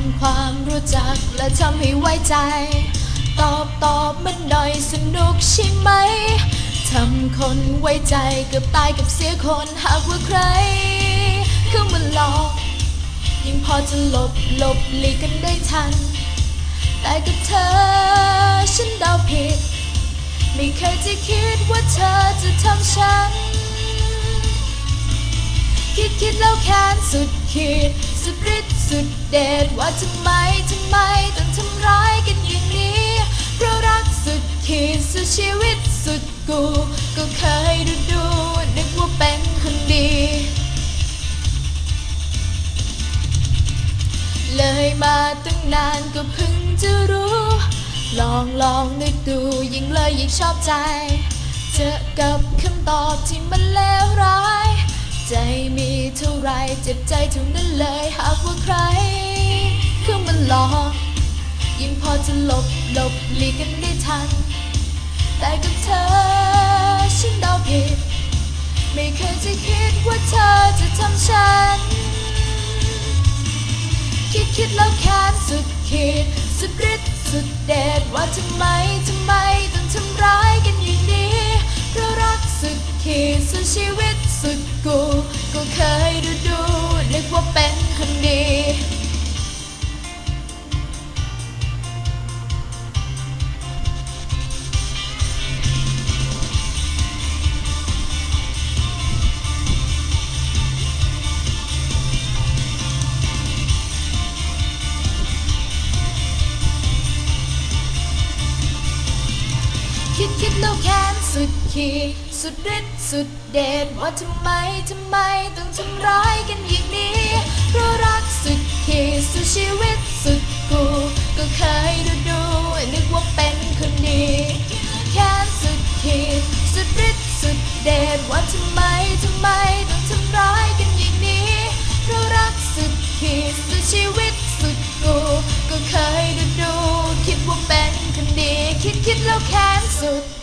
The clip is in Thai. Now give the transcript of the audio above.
ำความรู้จักและทำให้ไว้ใจ ตอบตอบมันหน่อยสนุกใช่ไหม ทำคนไว้ใจเกือบตายกับเสียคนหากว่าใครเข้ามาหลอกยิ่งพอจะหลบหลบหลีกกันได้ทัน แต่กับเธอฉันเดาผิด ไม่เคยจะคิดว่าเธอจะทำฉัน คิดคิดแล้วแค้นสุดขีดสุดฤทธิ์สุดเดชว่าทำไมทำไมต้องทำร้ายกันอย่างนี้เพราะรักสุดขีดสุดชีวิตสุดกู ก็เคยดูดูนึกว่าเป็นคนดี เลยมาตั้งนานก็เพิ่งจะรู้ ลองลองนึกดูยิ่งเลยยิ่งชอบใจ เจอกับคำตอบที่มันเลวร้าย จ็บใจเท่านั้นเลยหากว่าใครเข้ามาหลอกยิ่งพอจะหลบหลบหลีกกันได้ทัน แต่กับเธอฉันเดาผิด ไม่เคยจะคิดว่าเธอจะทำฉัน คิดคิดแล้วแค้นสุดขีดสุดฤทธิ์สุดเดชว่าทำไมทำไมต้องทำร้ายกันอย่างนี้เพราะรักสุดขีดสุดชีวิตสุดกูก็เคยดูดู แค้นสุดขีดสุดฤทธิ์สุดเดชว่าทำไมทำไมต้องทำร้ายกันอย่างนี้เพราะรักสุดขีดสุดชีวิตสุดกูก็เคยดูดูนึกว่าเป็นคนดีแค้นสุดขีดสุดฤทธิ์สุดเดชว่าทำไมทำไมต้องทำร้ายกันอย่างนี้เพราะรักสุดขีดสุดชีวิตสุดกูก็เคยดูดูคิดว่าเป็นคนดีคิดคิดแล้วแค้นสุด